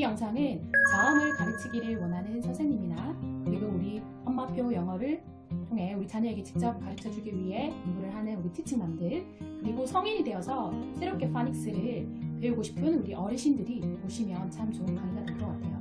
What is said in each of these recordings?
이 영상은 자음을 가르치기를 원하는 선생님이나 그리고 우리 엄마표 영어를 통해 우리 자녀에게 직접 가르쳐 주기 위해 공부를 하는 우리 티칭맘들 그리고 성인이 되어서 새롭게 파닉스를 배우고 싶은 우리 어르신들이 보시면 참 좋은 강의가 될 것 같아요.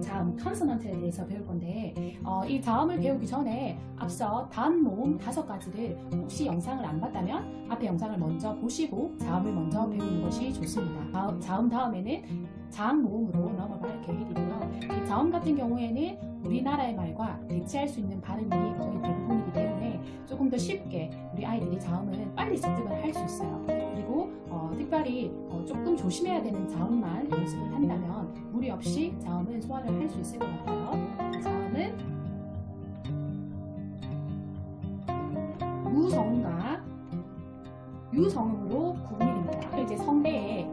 자음 컨소넌트에 대해서 배울 건데 어, 이 자음을 배우기 전에 앞서 단 모음 다섯 가지를 혹시 영상을 안 봤다면 앞에 영상을 먼저 보시고 자음을 먼저 배우는 것이 좋습니다. 자음 다음에는 자음 모음으로 넘어갈 계획이고요. 이 자음 같은 경우에는 우리나라의 말과 대체할 수 있는 발음이 거의 대부분이기 때문에 조금 더 쉽게 우리 아이들이 자음을 빨리 습득을 할 수 있어요. 그리고 어, 특별히 어, 조금 조심해야 되는 자음만 연습을 한다면 무리 없이 자음은 소화를 할 수 있을 것 같아요. 자음은 무성과 유성음으로 구분이 됩니다. 이제 성대에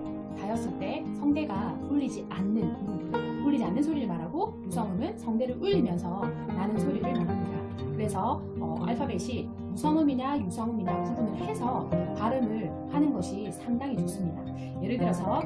울리지 않는 울리지 않는 소리를 말하고 유성음은 성대를 울리면서 나는 소리를 말합니다. 그래서 어, 알파벳이 무성음이냐 유성음이냐 구분을 해서 발음을 하는 것이 상당히 좋습니다. 예를 들어서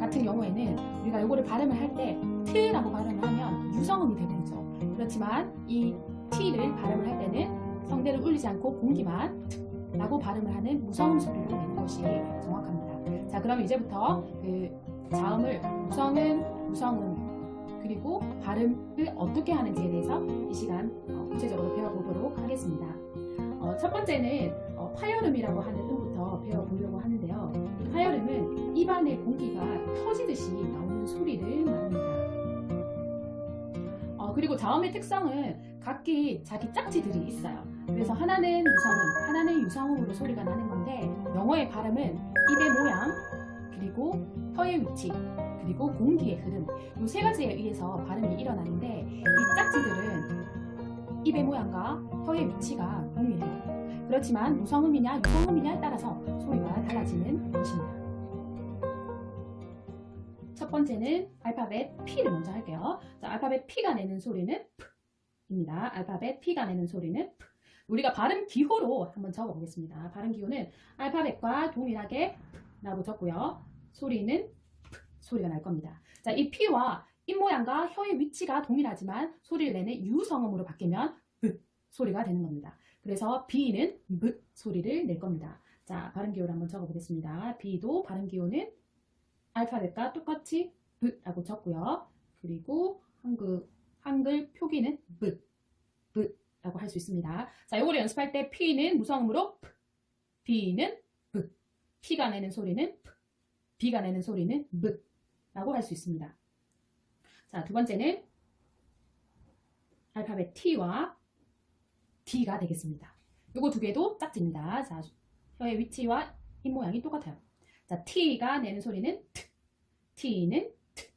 같은 경우에는 우리가 이거를 발음을 할 때 트라고 발음을 하면 유성음이 되버리죠. 그렇지만 이 t를 발음을 할 때는 성대를 울리지 않고 공기만 라고 발음을 하는 무성음 소리를 내는 것이 정확합니다. 자, 그럼 이제부터 그 자음을 무성음, 무성음 그리고 발음을 어떻게 하는지에 대해서 이 시간 어, 구체적으로 배워보도록 하겠습니다. 어, 첫 번째는 어, 파열음이라고 하는 음부터 배워보려고 하는데요. 이 파열음은 입안의 공기가 터지듯이 나오는 소리를 말합니다. 어, 그리고 자음의 특성은 각기 자기 짝지들이 있어요. 그래서 하나는 무성음, 하나는 유성음으로 소리가 나는 건데 영어의 발음은 입의 모양, 그리고 혀의 위치, 그리고 공기의 흐름 이 세 가지에 의해서 발음이 일어나는데 이 짝지들은 입의 모양과 혀의 위치가 동일해요. 그렇지만 무성음이냐 유성음이냐에 따라서 소리가 달라지는 것입니다. 첫 번째는 알파벳 P를 먼저 할게요. 자, 알파벳 P가 내는 소리는 P입니다. 알파벳 P가 내는 소리는 P. 우리가 발음 기호로 한번 적어 보겠습니다. 발음 기호는 알파벳과 동일하게 라고 적고요. 소리는 소리가 날 겁니다. 자, 이 P와 입 모양과 혀의 위치가 동일하지만 소리를 내는 유성음으로 바뀌면 B 소리가 되는 겁니다. 그래서 B는 B 소리를 낼 겁니다. 자, 발음 기호를 한번 적어 보겠습니다. B도 발음 기호는 알파벳과 똑같이 B라고 적고요. 그리고 한글, 한글 표기는 B, B라고 할 수 있습니다. 자, 요거를 연습할 때 P는 무성음으로 P, B는 B, P가 내는 소리는 P, B가 내는 소리는 B라고 할 수 있습니다. 자, 두 번째는 알파벳 T와 D가 되겠습니다. 요거 두 개도 짝집니다. 자, 혀의 위치와 입 모양이 똑같아요. 자, T가 내는 소리는 T, T는 T.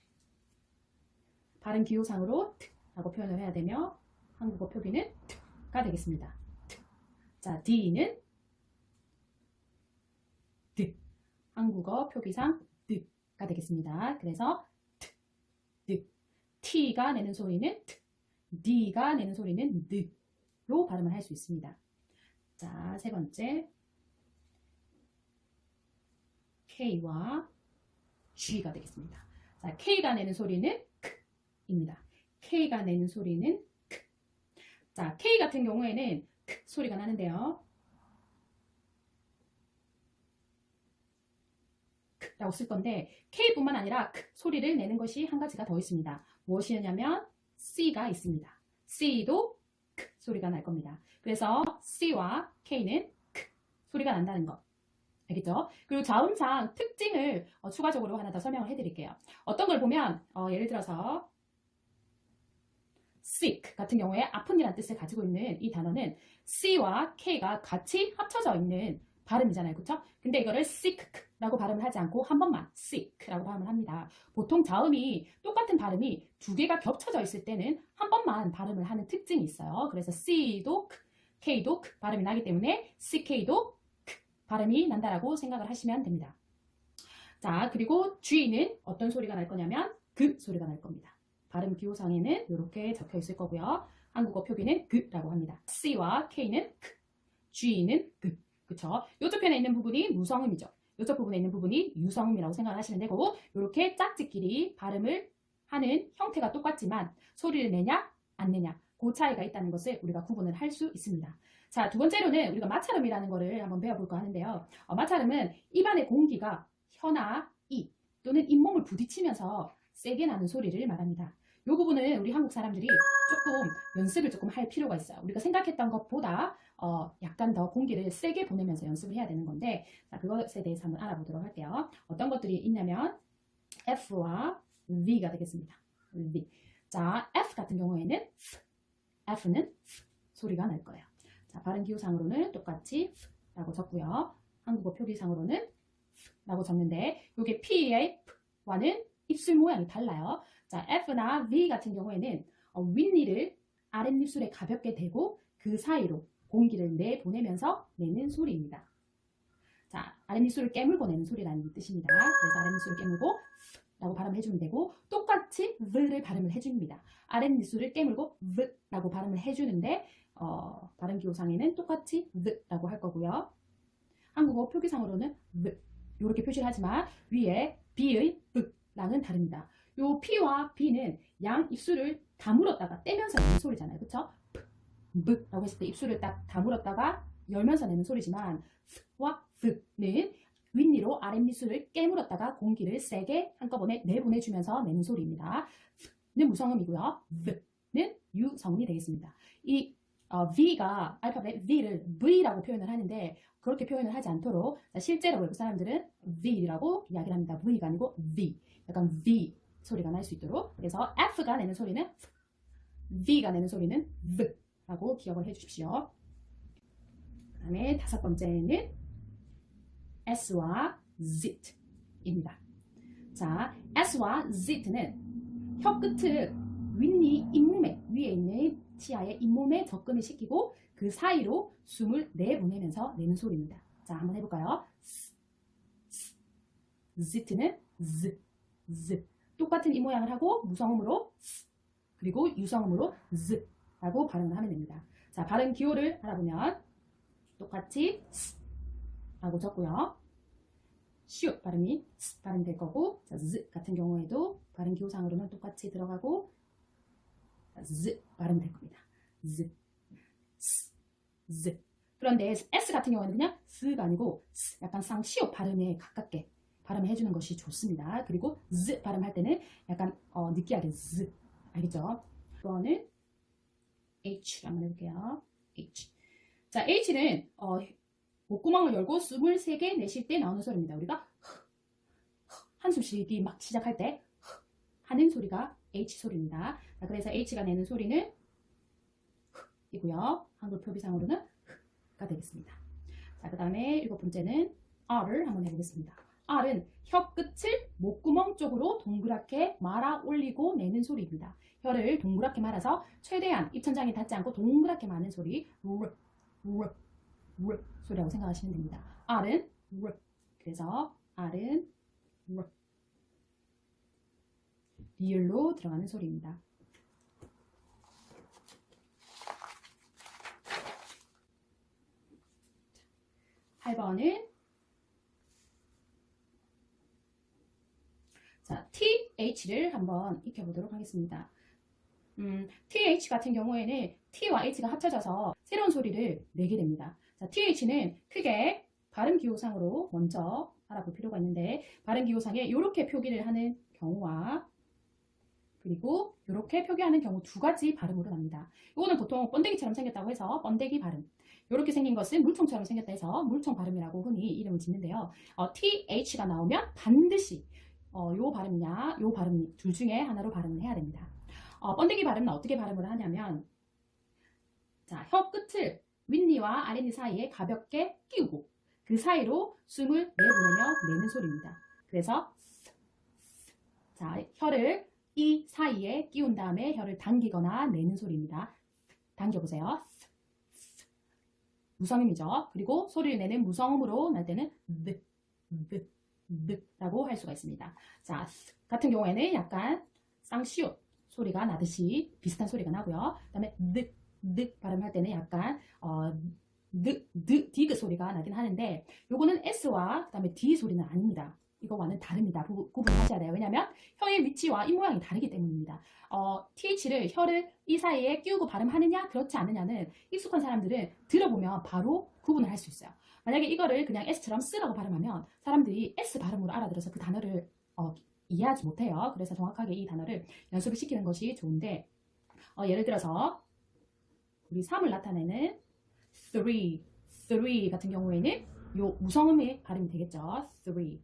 발음 기호상으로 T라고 표현을 해야 되며 한국어 표기는 T가 되겠습니다. T. 자, D는 D. 한국어 표기상 D가 되겠습니다. 그래서 T, D. T가 내는 소리는 T, D가 내는 소리는 D로 발음을 할 수 있습니다. 자, 세 번째. K와 G가 되겠습니다. 자, K가 내는 소리는 K입니다. K가 내는 소리는 K. 자, K 같은 경우에는 K 소리가 나는데요. 쓸 건데 K뿐만 아니라 K 소리를 내는 것이 한 가지가 더 있습니다. 무엇이냐면 C가 있습니다. C도 K 소리가 날 겁니다. 그래서 C와 K는 K 소리가 난다는 것. 알겠죠? 그리고 자음상 특징을 어, 추가적으로 하나 더 설명을 해드릴게요. 어떤 걸 보면 어, 예를 들어서 sick 같은 경우에 아픈이라는 뜻을 가지고 있는 이 단어는 C와 K가 같이 합쳐져 있는 발음이잖아요. 그쵸? 근데 이거를 sick 라고 발음을 하지 않고 한 번만 sick라고 발음을 합니다. 보통 자음이 똑같은 발음이 두 개가 겹쳐져 있을 때는 한 번만 발음을 하는 특징이 있어요. 그래서 C도 K도 발음이 나기 때문에 CK도 발음이 난다라고 생각을 하시면 됩니다. 자, 그리고 G는 어떤 소리가 날 거냐면 그 소리가 날 겁니다. 발음 기호상에는 이렇게 적혀 있을 거고요. 한국어 표기는 그라고 합니다. C와 K는 그, G는 그. 그쵸? 이쪽 편에 있는 부분이 무성음이죠. 이쪽 부분에 있는 부분이 유성음이라고 생각을 하시면 되고 이렇게 짝짓끼리 발음을 하는 형태가 똑같지만 소리를 내냐 안 내냐 그 차이가 있다는 것을 우리가 구분을 할 수 있습니다. 자, 두 번째로는 우리가 마찰음이라는 거를 한번 배워볼까 하는데요. 어, 마찰음은 입안의 공기가 혀나 이 또는 잇몸을 부딪히면서 세게 나는 소리를 말합니다. 이 부분은 우리 한국 사람들이 조금 연습을 조금 할 필요가 있어요. 우리가 생각했던 것보다 어, 약간 더 공기를 세게 보내면서 연습을 해야 되는 건데 자, 그것에 대해서 한번 알아보도록 할게요. 어떤 것들이 있냐면 F와 V가 되겠습니다. V. 자, F 같은 경우에는 F, F는 F 소리가 날 거예요. 자, 발음 기호상으로는 똑같이 F라고 적고요. 한국어 표기상으로는 F라고 적는데 이게 P의 F와는 입술 모양이 달라요. 자, F나 V 같은 경우에는 어, 윗니를 아랫입술에 가볍게 대고 그 사이로 공기를 내보내면서 내는 소리입니다. 자, 아랫입술을 깨물고 내는 소리라는 뜻입니다. 그래서 아랫입술을 깨물고 라고 발음을 해주면 되고 똑같이 v를 발음을 해줍니다. 아랫입술을 깨물고 v라고 발음을 해주는데 어, 발음 기호상에는 똑같이 v라고 할 거고요. 한국어 표기상으로는 v 이렇게 표시를 하지만 위에 b의 v랑은 다릅니다. 요 p와 b는 양 입술을 다물었다가 떼면서 내는 소리잖아요. 그쵸? B 라고 했을 때 입술을 딱 다물었다가 열면서 내는 소리지만 f와 v는 윗니로 아랫입술을 깨물었다가 공기를 세게 한꺼번에 내보내주면서 내는 소리입니다. 는 무성음이고요. v는 유성음이 되겠습니다. 이 어, V가 알파벳 V를 V라고 표현을 하는데 그렇게 표현을 하지 않도록 자, 실제로 외국 사람들은 V라고 이야기를 합니다. V가 아니고 V. 약간 V 소리가 날 수 있도록. 그래서 F가 내는 소리는 F, V가 내는 소리는 V 라고 기억을 해주십시오. 그 다음에 다섯 번째는 S와 Z입니다. 자, S와 Z는 혀 끝을 윗니 잇몸에 위에 있는 치아의 잇몸에 접근을 시키고 그 사이로 숨을 내보내면서 내는 소리입니다. 자, 한번 해볼까요? Z는 Z, Z. 똑같은 이 모양을 하고 무성음으로 S, 그리고 유성음으로 Z 라고 발음을 하면 됩니다. 자, 발음 기호를 알아보면 똑같이 S 라고 적고요. 슈 발음이 S 발음 될 거고 자, Z 같은 경우에도 발음 기호상으로는 똑같이 들어가고 Z 발음 될 겁니다. Z, S, Z. 그런데 S 같은 경우는 그냥 S가 아니고 S, 약간 쌍시옷 발음에 가깝게 발음을 해주는 것이 좋습니다. 그리고 Z 발음할 때는 약간 어, 느끼하게 Z 알겠죠? 이거는 H 한번 해볼게요. H. 자, H는 어, 목구멍을 열고 숨을 세게 내쉴 때 나오는 소리입니다. 우리가 한숨 쉬기 막 시작할 때 하는 소리가 H 소리입니다. 자, 그래서 H가 내는 소리는 이고요. 한글 표기상으로는 가 되겠습니다. 자, 그 다음에 일곱 번째는 R을 한번 해보겠습니다. R은 혀 끝을 목구멍 쪽으로 동그랗게 말아 올리고 내는 소리입니다. 혀를 동그랗게 말아서 최대한 입천장이 닿지 않고 동그랗게 마는 소리 소리라고 생각하시면 됩니다. R은 르. 그래서 R은 르. 리을로 들어가는 소리입니다. 8번은 자, TH를 한번 익혀보도록 하겠습니다. 음, TH 같은 경우에는 T와 H가 합쳐져서 새로운 소리를 내게 됩니다. 자, TH는 크게 발음 기호상으로 먼저 알아볼 필요가 있는데 발음 기호상에 이렇게 표기를 하는 경우와 그리고 이렇게 표기하는 경우 두 가지 발음으로 납니다. 이거는 보통 번데기처럼 생겼다고 해서 번데기 발음. 이렇게 생긴 것은 물총처럼 생겼다 해서 물총 발음이라고 흔히 이름을 짓는데요. 어, TH가 나오면 반드시 어, 요 발음이냐, 요 발음 둘 중에 하나로 발음을 해야 됩니다. 어, 번데기 발음은 어떻게 발음을 하냐면 자, 혀 끝을 윗니와 아랫니 사이에 가볍게 끼우고 그 사이로 숨을 내보내며 내는 소리입니다. 그래서 자, 혀를 이 사이에 끼운 다음에 혀를 당기거나 내는 소리입니다. 당겨보세요. 무성음이죠. 그리고 소리를 내는 무성음으로 날 때는 느, 느, 느라고 할 수가 있습니다. 자, 같은 경우에는 약간 쌍시옷 소리가 나듯이 비슷한 소리가 나고요. 그 다음에 느, 느 발음할 때는 약간 어, 느, 느, 디그 소리가 나긴 하는데 요거는 S와 그 다음에 D 소리는 아닙니다. 이거와는 다릅니다. 구, 구분하셔야 돼요. 왜냐하면 혀의 위치와 입 모양이 다르기 때문입니다. 어, TH를 혀를 이 사이에 끼우고 발음하느냐 그렇지 않느냐는 익숙한 사람들은 들어보면 바로 구분을 할 수 있어요. 만약에 이거를 그냥 S처럼 쓰라고 발음하면 사람들이 S 발음으로 알아들어서 그 단어를 어, 이해하지 못해요. 그래서 정확하게 이 단어를 연습을 시키는 것이 좋은데 어, 예를 들어서 우리 3을 나타내는 three, three 같은 경우에는 요 무성음의 발음이 되겠죠. three,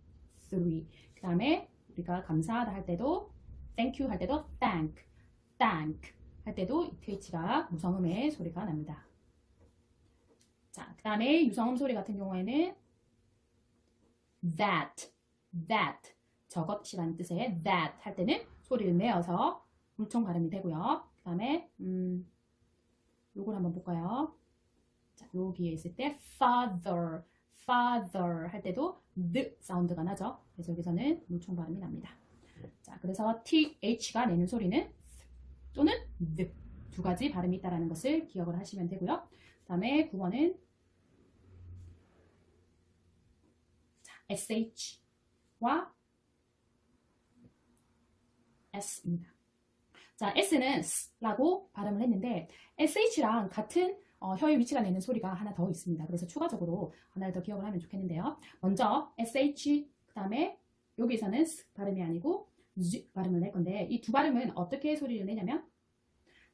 three. 그 다음에 우리가 감사하다 할 때도 thank you 할 때도 thank, thank 할 때도 이 TH가 무성음의 소리가 납니다. 자, 그 다음에 유성음 소리 같은 경우에는 that, that 저것이라는 뜻의 that 할 때는 소리를 내어서 물총 발음이 되고요. 그 다음에 음, 요걸 한번 볼까요? 자, 여기에 있을 때 father, father 할 때도 the 사운드가 나죠. 그래서 여기서는 물총 발음이 납니다. 자, 그래서 th가 내는 소리는 또는 the 두 가지 발음이 있다는 것을 기억을 하시면 되고요. 그 다음에 9번은 sh와 s입니다. 자, s는 s라고 발음을 했는데 sh랑 같은 어, 혀의 위치가 내는 소리가 하나 더 있습니다. 그래서 추가적으로 하나를 더 기억을 하면 좋겠는데요. 먼저 sh 그 다음에 여기서는 s 발음이 아니고 z 발음을 낼 건데 이 두 발음은 어떻게 소리를 내냐면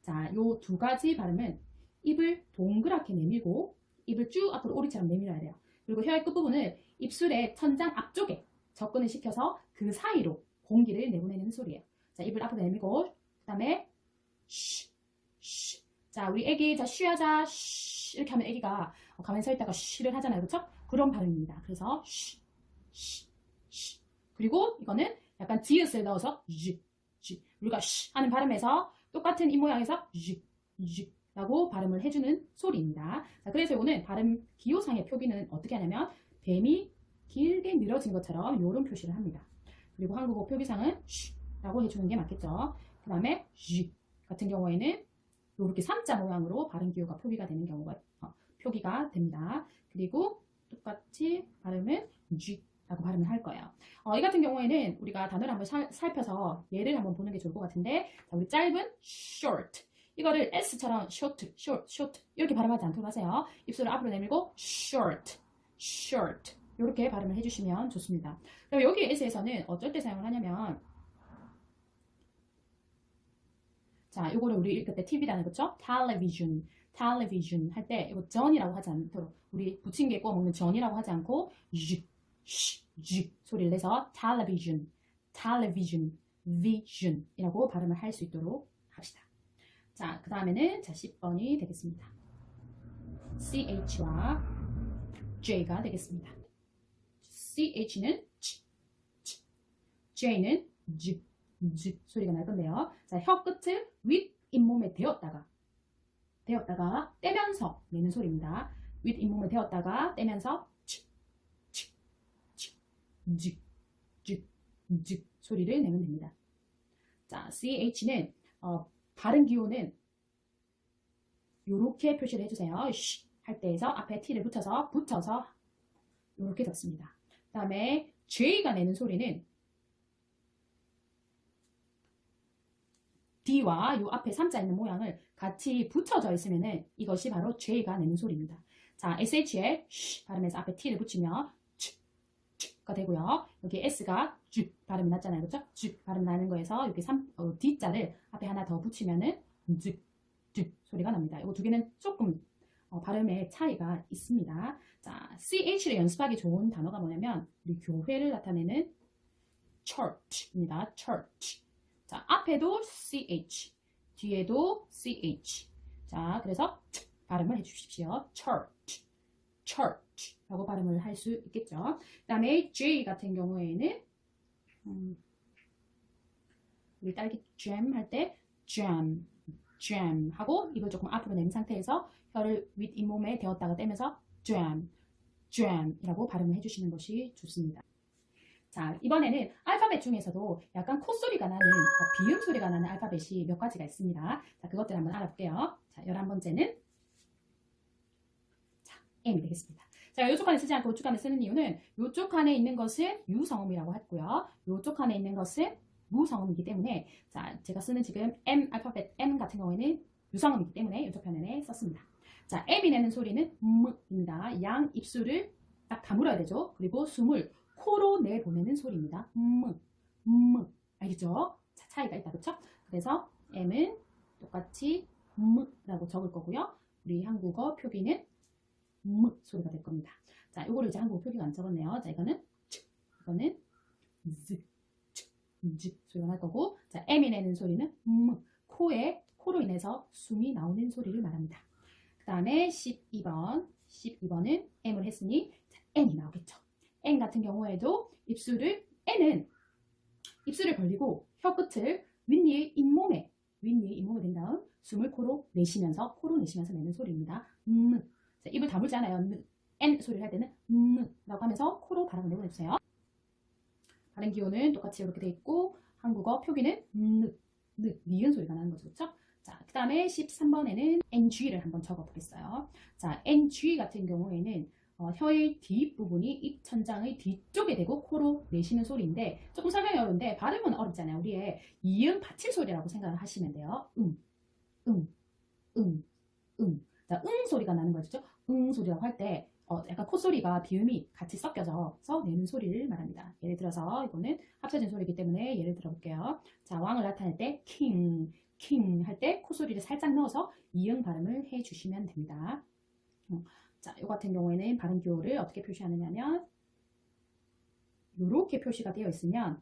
자, 요 두 가지 발음은 입을 동그랗게 내밀고 입을 쭉 앞으로 오리처럼 내밀어야 돼요. 그리고 혀의 끝부분을 입술의 천장 앞쪽에 접근을 시켜서 그 사이로 공기를 내보내는 소리예요. 자, 입을 앞으로 내밀고 그 다음에 쉬, 쉬. 자, 우리 애기 자 쉬하자 쉬 이렇게 하면 애기가 가만히 서 있다가 쉬를 하잖아요. 그렇죠? 그런 발음입니다. 그래서 쉬, 쉬, 쉬. 그리고 이거는 약간 지읒을 넣어서 쥐, 쥐. 우리가 쉬 하는 발음에서 똑같은 입 모양에서 쥐, 쥐. 라고 발음을 해주는 소리입니다. 자, 그래서 이거는 발음 기호상의 표기는 어떻게 하냐면 뱀이 길게 늘어진 것처럼 이런 표시를 합니다. 그리고 한국어 표기상은 쉬 라고 해주는 게 맞겠죠. 그 다음에 쥐 같은 경우에는 이렇게 3자 모양으로 발음 기호가 표기가 되는 경우가 어, 표기가 됩니다. 그리고 똑같이 발음은 쥐 라고 발음을 할 거예요. 어, 이 같은 경우에는 우리가 단어를 한번 살, 살펴서 예를 한번 보는 게 좋을 것 같은데 자, 우리 짧은 short 이거를 S처럼 short, short, short 이렇게 발음하지 않도록 하세요. 입술을 앞으로 내밀고 short, short 이렇게 발음을 해주시면 좋습니다. 그럼 여기 S에서는 어쩔 때 사용을 하냐면 자, 요거를 우리 읽을 때 TV라는 거죠? television, television 할 때 이거 전이라고 하지 않도록 우리 부침개 구워 먹는 전이라고 하지 않고 유, 쉬, 유 소리를 내서 television, television, vision이라고 발음을 할 수 있도록 합시다. 자, 그 다음에는 자 10번이 되겠습니다. CH와 J가 되겠습니다. CH는 치, 치, J는 즈, 즈 소리가 날 건데요. 자, 혀 끝을 윗 잇몸에 대었다가 대었다가 떼면서 내는 소리입니다. 윗 잇몸에 대었다가 떼면서 즈 소리를 내면 됩니다. 자, CH는 어, 발음 기호는 이렇게 표시를 해주세요. 쉬 할 때에서 앞에 t를 붙여서 붙여서 이렇게 적습니다. 그 다음에 J가 내는 소리는 D와 이 앞에 3자 있는 모양을 같이 붙여져 있으면 이것이 바로 J가 내는 소리입니다. 자, SH에 쉬 발음해서 앞에 T를 붙이면 치, 치가 되고요. 여기 S가 쥐 발음이 났잖아요. 그렇죠? 쥐 발음 나는 거에서 여기 3, 어, D자를 앞에 하나 더 붙이면은 쥐, 쥐 소리가 납니다. 이거 두 개는 조금 어, 발음의 차이가 있습니다. 자, CH를 연습하기 좋은 단어가 뭐냐면 우리 교회를 나타내는 church입니다. church. 자, 앞에도 CH, 뒤에도 CH. 자, 그래서 발음을 해주십시오. church, church라고 발음을 할 수 있겠죠. 그 다음에 J 같은 경우에는 음, 우리 딸기 잼할때 jam, jam 하고 입을 조금 앞으로 낸 상태에서 혀를 윗 잇몸에 대었다가 떼면서 jam, jam이라고 발음을 해주시는 것이 좋습니다. 자, 이번에는 알파벳 중에서도 약간 콧소리가 나는, 어, 비음 소리가 나는 알파벳이 몇 가지가 있습니다. 자, 그것들 한번 알아볼게요. 자, 11번째는, 자, M이 되겠습니다. 자, 이쪽 칸에 쓰지 않고 이쪽 칸에 쓰는 이유는 이쪽 칸에 있는 것은 유성음이라고 했고요. 이쪽 칸에 있는 것은 무성음이기 때문에 자, 제가 쓰는 지금 M 알파벳 M 같은 경우에는 유성음이기 때문에 이쪽 편에 썼습니다. 자, M이 내는 소리는 음입니다. 양 입술을 딱 다물어야 되죠. 그리고 숨을 코로 내보내는 소리입니다. 음, 음, 알겠죠? 자, 차이가 있다, 그쵸? 그래서 M은 똑같이 음 라고 적을 거고요. 우리 한국어 표기는 음 소리가 될 겁니다. 자, 이거를 이제 한국어 표기가 안 적었네요. 자, 이거는 츠, 이거는 즈, 츠, 즈 소리가 날 거고, 자, M이 내는 소리는 음, 코에 코로 인해서 숨이 나오는 소리를 말합니다. 그 다음에 12번, 12번은 M을 했으니 자, N이 나오겠죠. N 같은 경우에도 입술을 N은 입술을 벌리고 혀 끝을 윗니의 잇몸에 윗니의 잇몸에 댄 다음 숨을 코로 내쉬면서 코로 내쉬면서 내는 소리입니다. 음. 자, 입을 다물지 않아요. 음. N 소리를 할 때는 음 라고 하면서 코로 발음을 내보내주세요. 발음 기호는 똑같이 이렇게 돼 있고 한국어 표기는 음, 느, 니은 소리가 나는 거죠. 그렇죠? 자, 그 다음에 13번에는 NG를 한번 적어보겠어요. 자, NG 같은 경우에는 어, 혀의 뒷부분이 입 천장의 뒤쪽에 대고 코로 내쉬는 소리인데 조금 설명이 어려운데 발음은 어렵잖아요. 우리의 이음 받침 소리라고 생각을 하시면 돼요. 응, 응, 응, 응. 자, 응 소리가 나는 거죠. 응 소리라고 할때 어, 약간 콧소리가 비음이 같이 섞여져서 내는 소리를 말합니다. 예를 들어서 이거는 합쳐진 소리이기 때문에 예를 들어 볼게요. 자, 왕을 나타낼 때 king, king 할때 콧소리를 살짝 넣어서 이응 발음을 해주시면 됩니다. 어, 자, 이 같은 경우에는 발음 기호를 어떻게 표시하느냐면 이렇게 표시가 되어 있으면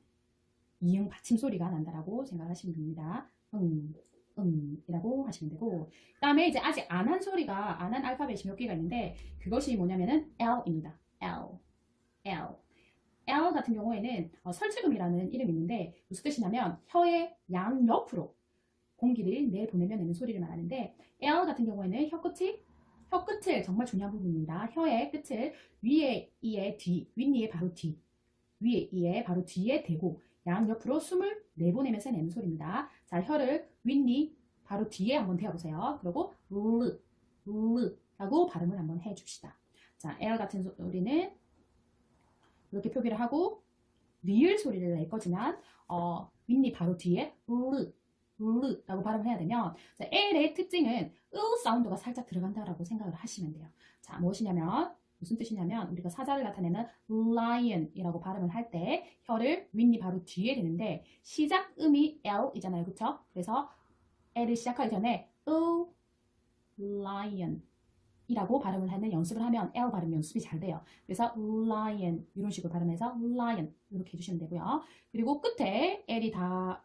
이응 받침 소리가 난다라고 생각하시면 됩니다. 응, 응 이라고 하시면 되고 그 다음에 이제 아직 안 한 소리가 안 한 알파벳이 몇 개가 있는데 그것이 뭐냐면은 L입니다. L, L. L 같은 경우에는 어, 설치금이라는 이름이 있는데 무슨 뜻이냐면 혀의 양 옆으로 공기를 내보내면 내는 소리를 말하는데 L 같은 경우에는 혀 끝이 혀 끝을 정말 중요한 부분입니다. 혀의 끝을 위에 이의 뒤, 윗니의 바로 뒤, 위에 이의 바로 뒤에 대고 양옆으로 숨을 내보내면서 내는 소리입니다. 자, 혀를 윗니 바로 뒤에 한번 대어보세요. 그리고 르, 르 라고 발음을 한번 해줍시다. 자, L 같은 소리는 이렇게 표기를 하고 리을 소리를 낼 거지만 어, 윗니 바로 뒤에 르, 르 라고 발음을 해야 되면 자, L의 특징은 으 사운드가 살짝 들어간다라고 생각을 하시면 돼요. 자, 무엇이냐면 무슨 뜻이냐면 우리가 사자를 나타내는 lion이라고 발음을 할 때 혀를 윗니 바로 뒤에 대는데 시작 음이 L이잖아요. 그쵸? 그래서 L을 시작하기 전에 으 lion 이라고 발음을 하는 연습을 하면 L 발음 연습이 잘 돼요. 그래서 lion 이런 식으로 발음해서 lion 이렇게 해주시면 되고요. 그리고 끝에 L이 다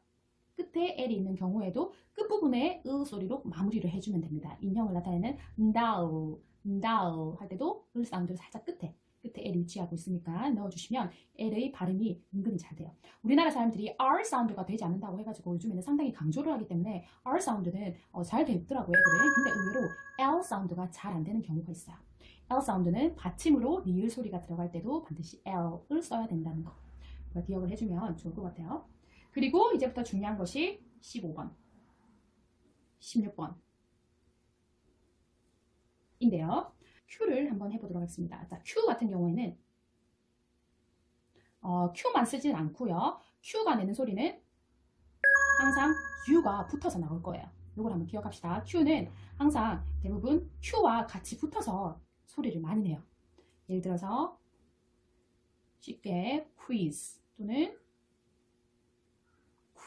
끝에 L이 있는 경우에도 끝부분에 으 소리로 마무리를 해주면 됩니다. 인형을 나타내는 nda우, nda우 할 때도 을 사운드를 살짝 끝에 끝에 L이 위치하고 있으니까 넣어주시면 L의 발음이 은근히 잘 돼요. 우리나라 사람들이 R 사운드가 되지 않는다고 해가지고 요즘에는 상당히 강조를 하기 때문에 R 사운드는 어, 잘 되더라고요. 애들은. 근데 의외로 L 사운드가 잘 안 되는 경우가 있어요. L 사운드는 받침으로 리을 소리가 들어갈 때도 반드시 L을 써야 된다는 거. 기억을 해주면 좋을 것 같아요. 그리고 이제부터 중요한 것이 15번, 16번. 인데요. Q를 한번 해보도록 하겠습니다. 자, Q 같은 경우에는 어, Q만 쓰진 않고요. Q가 내는 소리는 항상 U가 붙어서 나올 거예요. 이걸 한번 기억합시다. Q는 항상 대부분 Q와 같이 붙어서 소리를 많이 내요. 예를 들어서 쉽게 quiz 또는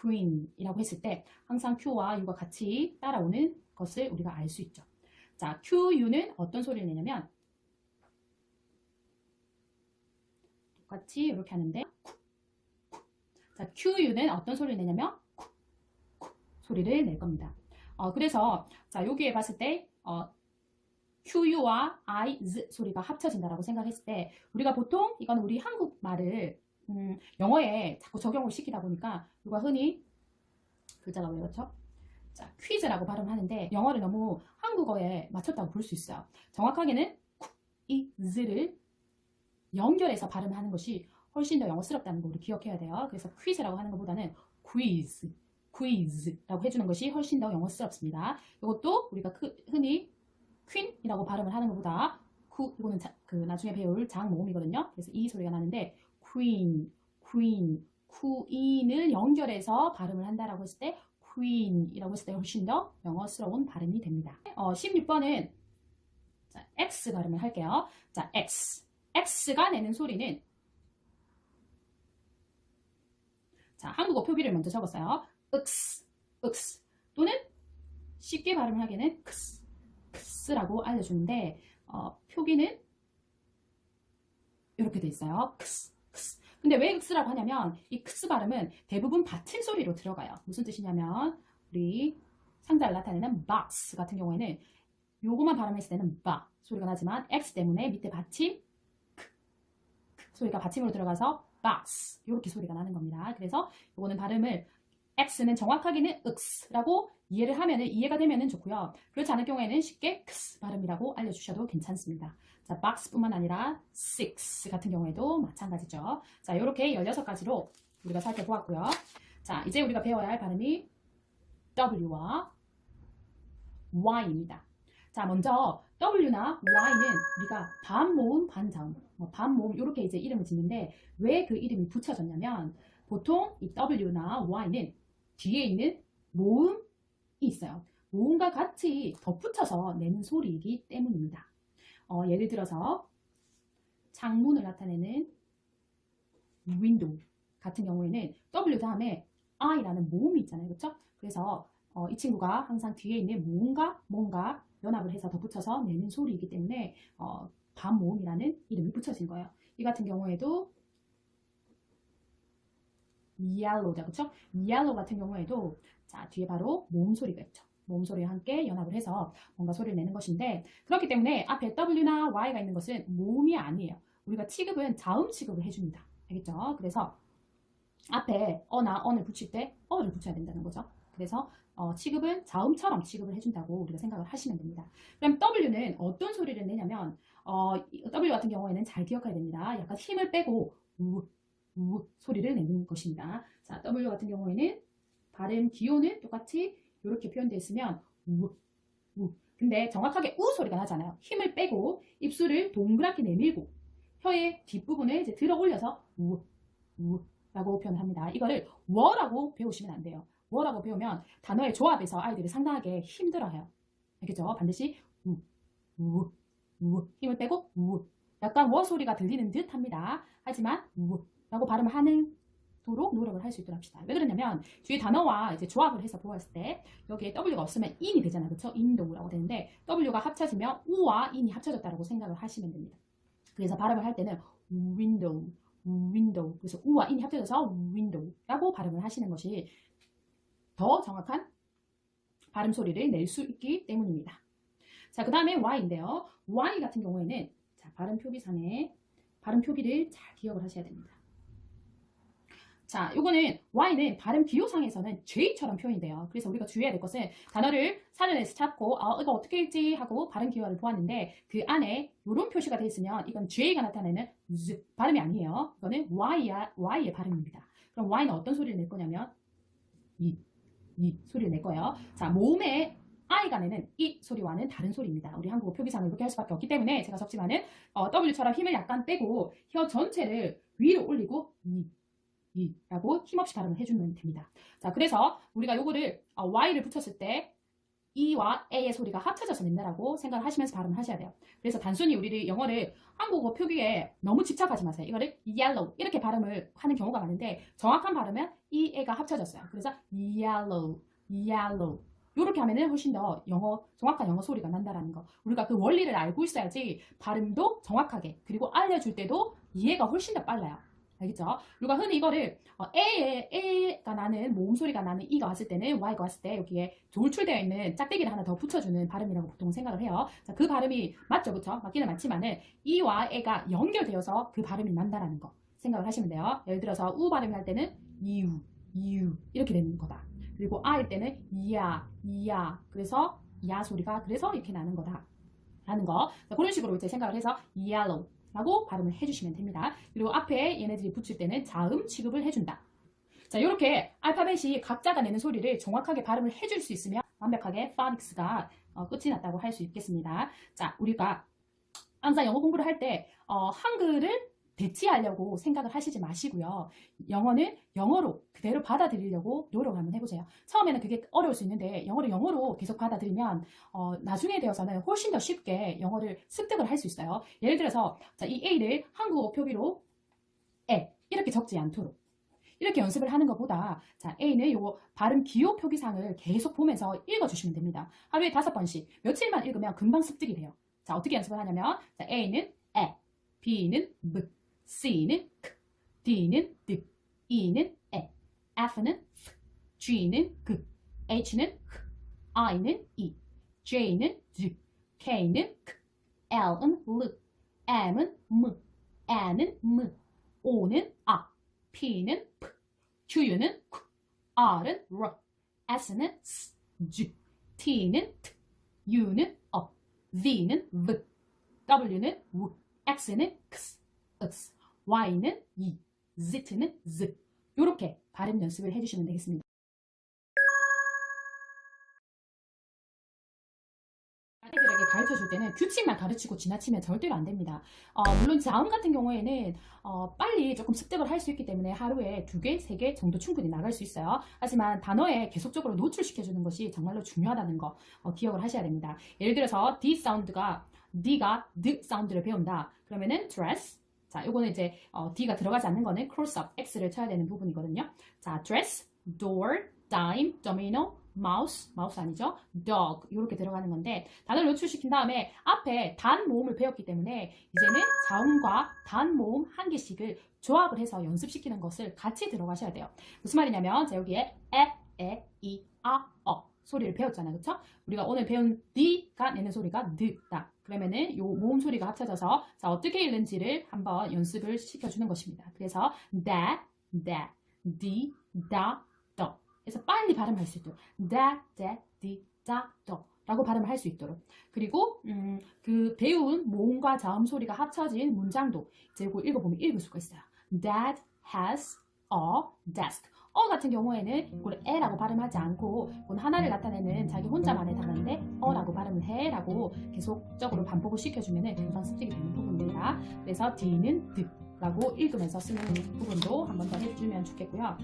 queen이라고 했을 때 항상 Q와 U가 같이 따라오는 것을 우리가 알 수 있죠. 자, QU는 어떤 소리를 내냐면 똑같이 이렇게 하는데 자, QU는 어떤 소리를 내냐면 소리를 낼 겁니다. 어, 그래서 자, 여기에 봤을 때 어, QU와 I, Z 소리가 합쳐진다라고 생각했을 때 우리가 보통 이건 우리 한국말을 음, 영어에 자꾸 적용을 시키다 보니까 우리가 흔히 글자가 왜 그렇죠? 자, 퀴즈라고 발음하는데 영어를 너무 한국어에 맞췄다고 볼 수 있어요. 정확하게는 이 z를 연결해서 발음하는 것이 훨씬 더 영어스럽다는 거 우리 기억해야 돼요. 그래서 퀴즈라고 하는 것보다는 quiz, quiz라고 해주는 것이 훨씬 더 영어스럽습니다. 이것도 우리가 크- 흔히 queen이라고 발음을 하는 것보다 구 이거는 자, 그 나중에 배울 장 모음이거든요. 그래서 이 소리가 나는데 queen, queen, queen을 연결해서 발음을 한다라고 했을 때 queen이라고 했을 때 훨씬 더 영어스러운 발음이 됩니다. 어, 16번은 자, X 발음을 할게요. 자, X. X가 내는 소리는 자, 한국어 표기를 먼저 적었어요. X, X 또는 쉽게 발음을 하기에는 X, X라고 알려주는데 어, 표기는 이렇게 돼 있어요. X. 근데 왜 X라고 하냐면 이 X 발음은 대부분 받침 소리로 들어가요. 무슨 뜻이냐면 우리 상자를 나타내는 box 같은 경우에는 요거만 발음했을 때는 바 소리가 나지만 X 때문에 밑에 받침 소리가 받침으로 들어가서 box 이렇게 소리가 나는 겁니다. 그래서 요거는 발음을 X는 정확하게는 X라고 이해를 하면은 이해가 되면은 좋고요. 그렇지 않을 경우에는 쉽게 X 발음이라고 알려주셔도 괜찮습니다. 자, box뿐만 아니라 six 같은 경우에도 마찬가지죠. 자, 이렇게 16가지로 우리가 살펴보았고요. 자, 이제 우리가 배워야 할 발음이 W와 Y입니다. 자, 먼저 W나 Y는 우리가 반모음, 반자음, 뭐 반모음 이렇게 이제 이름을 짓는데 왜 그 이름이 붙여졌냐면 보통 이 W나 Y는 뒤에 있는 모음이 있어요. 모음과 같이 덧붙여서 내는 소리이기 때문입니다. 어, 예를 들어서 창문을 나타내는 윈도우 같은 경우에는 W 다음에 I라는 모음이 있잖아요. 그렇죠? 그래서 어, 이 친구가 항상 뒤에 있는 뭔가 뭔가 연합을 해서 덧붙여서 내는 소리이기 때문에 어, 반모음이라는 이름이 붙여진 거예요. 이 같은 경우에도 yellow다 그쵸? yellow 같은 경우에도 자 뒤에 바로 모음 소리가 있죠. 모음 소리와 함께 연합을 해서 뭔가 소리를 내는 것인데 그렇기 때문에 앞에 W나 Y가 있는 것은 모음이 아니에요. 우리가 취급은 자음 취급을 해줍니다. 알겠죠? 그래서 앞에 어나 언을 붙일 때 어를 붙여야 된다는 거죠. 그래서 어, 취급은 자음처럼 취급을 해준다고 우리가 생각을 하시면 됩니다. 그럼 W는 어떤 소리를 내냐면 어, 이 W 같은 경우에는 잘 기억해야 됩니다. 약간 힘을 빼고 우, 우 소리를 내는 것입니다. 자, W 같은 경우에는 발음 기호는 똑같이 이렇게 표현되어 있으면 우, 우. 근데 정확하게 우 소리가 나잖아요. 힘을 빼고 입술을 동그랗게 내밀고 혀의 뒷부분을 이제 들어 올려서 우, 우 라고 표현합니다. 이거를 워라고 배우시면 안 돼요. 워라고 배우면 단어의 조합에서 아이들이 상당하게 힘들어해요. 알겠죠? 반드시 우, 우, 우 힘을 빼고 우 약간 워 소리가 들리는 듯 합니다. 하지만 우 라고 발음을 하는 도록 노력을 할 수 있도록 합시다. 왜 그러냐면 뒤에 단어와 이제 조합을 해서 보았을 때 여기에 W가 없으면 in이 되잖아요. 그렇죠? 인도라고 되는데 W가 합쳐지면 우와 in이 합쳐졌다고 생각을 하시면 됩니다. 그래서 발음을 할 때는 window, window. 그래서 우와 in이 합쳐져서 window라고 발음을 하시는 것이 더 정확한 발음 소리를 낼 수 있기 때문입니다. 자, 그 다음에 Y인데요. Y 같은 경우에는 자, 발음 표기상에 발음 표기를 잘 기억을 하셔야 됩니다. 자, 요거는 Y는 발음 기호상에서는 J처럼 표현이 돼요. 그래서 우리가 주의해야 될 것은 단어를 사전에서 찾고 아, 이거 어떻게 읽지 하고 발음 기호를 보았는데 그 안에 이런 표시가 되어 있으면 이건 J가 나타내는 Z 발음이 아니에요. 이거는 Y야, Y의 발음입니다. 그럼 Y는 어떤 소리를 낼 거냐면 이, 이 소리를 낼 거예요. 자, 모음의 I가 내는 이 소리와는 다른 소리입니다. 우리 한국어 표기상을 이렇게 할 수밖에 없기 때문에 제가 적지만은 어, W처럼 힘을 약간 빼고 혀 전체를 위로 올리고 이, 이 라고 힘없이 발음을 해주면 됩니다. 자, 그래서 우리가 요거를 어, Y를 붙였을 때 E와 A의 소리가 합쳐져서 낸다라고 생각을 하시면서 발음을 하셔야 돼요. 그래서 단순히 우리 영어를 한국어 표기에 너무 집착하지 마세요. 이거를 yellow 이렇게 발음을 하는 경우가 많은데 정확한 발음은 이 애가 합쳐졌어요. 그래서 yellow, yellow 이렇게 하면은 훨씬 더 영어 정확한 영어 소리가 난다라는 거. 우리가 그 원리를 알고 있어야지 발음도 정확하게 그리고 알려줄 때도 이해가 훨씬 더 빨라요. 알겠죠? 우리가 흔히 이거를 어, A에 A가 나는 모음 소리가 나는 E가 왔을 때는 Y가 왔을 때 여기에 돌출되어 있는 짝대기를 하나 더 붙여주는 발음이라고 보통 생각을 해요. 자, 그 발음이 맞죠, 그렇죠? 맞기는 맞지만은 E와 A가 연결되어서 그 발음이 난다라는 거 생각을 하시면 돼요. 예를 들어서 우 발음을 할 때는 이유, 이유 이렇게 되는 거다. 그리고 아일 때는 이야, 이야. 그래서 야 소리가 그래서 이렇게 나는 거다. 라는 거. 자, 그런 식으로 이제 생각을 해서 yellow 라고 발음을 해주시면 됩니다. 그리고 앞에 얘네들이 붙일 때는 자음 취급을 해준다. 자, 이렇게 알파벳이 각자가 내는 소리를 정확하게 발음을 해줄 수 있으면 완벽하게 파닉스가 어, 끝이 났다고 할 수 있겠습니다. 자, 우리가 항상 영어 공부를 할때 어, 한글을 대치하려고 생각을 하시지 마시고요. 영어는 영어로 그대로 받아들이려고 노력을 한번 해보세요. 처음에는 그게 어려울 수 있는데 영어를 영어로 계속 받아들이면 어, 나중에 되어서는 훨씬 더 쉽게 영어를 습득을 할 수 있어요. 예를 들어서 자, 이 A를 한국어 표기로 에 이렇게 적지 않도록 이렇게 연습을 하는 것보다 자 A는 요거 발음 기호 표기상을 계속 보면서 읽어주시면 됩니다. 하루에 다섯 번씩 며칠만 읽으면 금방 습득이 돼요. 자 어떻게 연습을 하냐면 자, A는 에, B는 b, C는 k, D는 드, E는 에, F는 f, G는 그, H는 h, I는 이, J는 즈, K는 크, L은 르, M은 무, N은 무, O는 아, P는 P, Q는 Q, R은 R, S는 S, G, T는 T, U는 어, V는 V, W는 W, X는 X, X, Y는 E, Z는 Z. 이렇게 발음 연습을 해주시면 되겠습니다. 아이들에게 가르쳐 줄 때는 규칙만 가르치고 지나치면 절대로 안 됩니다. 어, 물론 자음 같은 경우에는 어, 빨리 조금 습득을 할 수 있기 때문에 하루에 두 개, 세 개 정도 충분히 나갈 수 있어요. 하지만 단어에 계속적으로 노출시켜주는 것이 정말로 중요하다는 거 어, 기억을 하셔야 됩니다. 예를 들어서 D 사운드가 D가 D 사운드를 배운다. 그러면은 dress. 자, 요거는 이제 어, D가 들어가지 않는 거는 cross up X를 쳐야 되는 부분이거든요. 자, dress, door, dime, domino, mouse, mouse 아니죠? dog 이렇게 들어가는 건데 단어를 노출시킨 다음에 앞에 단 모음을 배웠기 때문에 이제는 자음과 단 모음 한 개씩을 조합을 해서 연습시키는 것을 같이 들어가셔야 돼요. 무슨 말이냐면 자 여기에 에, 에, 이, 아, 어 소리를 배웠잖아요. 그쵸? 우리가 오늘 배운 D가 내는 소리가 드다. 그러면은 요 모음 소리가 합쳐져서 자 어떻게 읽는지를 한번 연습을 시켜주는 것입니다. 그래서 that, that, d, da, 더. 그래서 빨리 발음할 수 있도록 da, da, di, da, 더 라고 발음을 할 수 있도록 그리고 음, 그 배운 모음과 자음 소리가 합쳐진 문장도 이제 이거 읽어보면 읽을 수가 있어요. Dad has a desk. 어 같은 경우에는 이걸 에라고 발음하지 않고 이건 하나를 나타내는 자기 혼자만의 단어인데 어라고 발음을 해라고 계속적으로 반복을 시켜주면 금방 습득이 되는 부분입니다. 그래서 D는 드라고 읽으면서 쓰는 부분도 한 번 더 해주면 좋겠고요.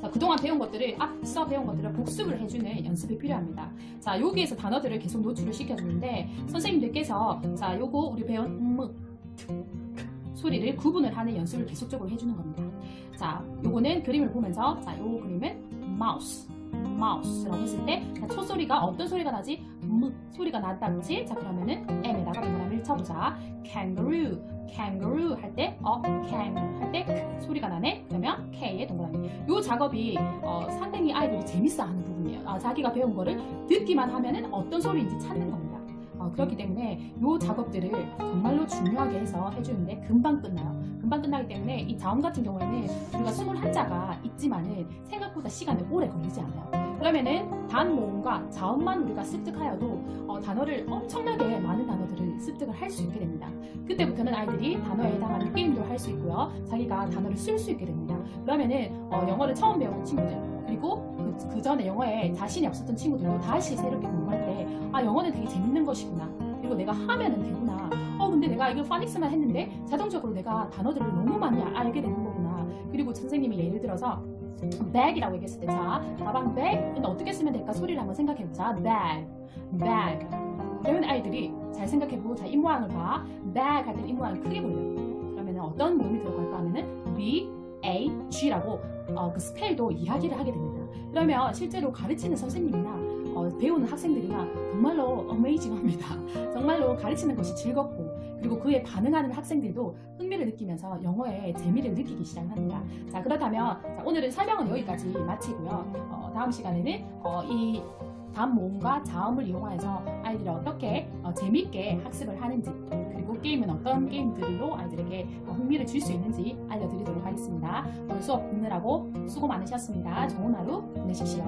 자, 그동안 배운 것들을 앞서 배운 것들을 복습을 해주는 연습이 필요합니다. 자, 여기에서 단어들을 계속 노출을 시켜주는데 선생님들께서 자, 요거 우리 배운 음, 소리를 구분을 하는 연습을 계속적으로 해주는 겁니다. 자, 요거는 그림을 보면서 자, 요 그림은 마우스. 마우스라고 했을 때 자, 첫 소리가 어떤 소리가 나지? 무 소리가 난다 그치? 자 그러면은 M에다가 동그라미를 쳐보자 kangaroo kangaroo 할 때 어, can 할때 소리가 나네 그러면 K에 동그라미 요 작업이 어, 상당히 아이들이 재밌어 하는 부분이에요 아, 자기가 배운 거를 듣기만 하면은 어떤 소리인지 찾는 겁니다 어, 그렇기 때문에 요 작업들을 정말로 중요하게 해서 해주는데 금방 끝나요. 금방 끝나기 때문에 이 자음 같은 경우에는 우리가 21자가 있지만은 생각보다 시간이 오래 걸리지 않아요. 그러면은 단 모음과 자음만 우리가 습득하여도 어, 단어를 엄청나게 많은 단어들을 습득을 할 수 있게 됩니다. 그때부터는 아이들이 단어에 해당하는 게임도 할 수 있고요. 자기가 단어를 쓸 수 있게 됩니다. 그러면은 어, 영어를 처음 배우는 친구들 그리고 그, 그 전에 영어에 자신이 없었던 친구들도 다시 새롭게 공부할 때 아 영어는 되게 재밌는 것이구나. 그리고 내가 하면은 되구나. 어 근데 내가 이걸 파닉스만 했는데 자동적으로 내가 단어들을 너무 많이 알게 되는 거구나. 그리고 선생님이 예를 들어서 bag이라고 얘기했을 때자 가방 bag 근데 어떻게 쓰면 될까 소리를 한번 생각해보자. bag bag. 그러면 아이들이 잘 생각해보고 자이 모양을 봐. bag 할 때는 이 모양을 크게 벌려. 그러면 어떤 모음이 들어갈까 하면은 B A G라고 어, 그 스펠도 이야기를 하게 됩니다. 그러면 실제로 가르치는 선생님이나 어, 배우는 학생들이나 정말로 어메이징합니다. 정말로 가르치는 것이 즐겁고 그리고 그에 반응하는 학생들도 흥미를 느끼면서 영어에 재미를 느끼기 시작합니다. 자 그렇다면 자, 오늘은 설명은 여기까지 마치고요. 어, 다음 시간에는 어, 이단 모음과 자음을 이용하여서 아이들이 어떻게 어, 재밌게 학습을 하는지 그리고 게임은 어떤 게임들로 아이들에게 어, 흥미를 줄 수 있는지 알려드리도록 하겠습니다. 오늘 수업 듣느라고 수고 많으셨습니다. 좋은 하루 보내십시오.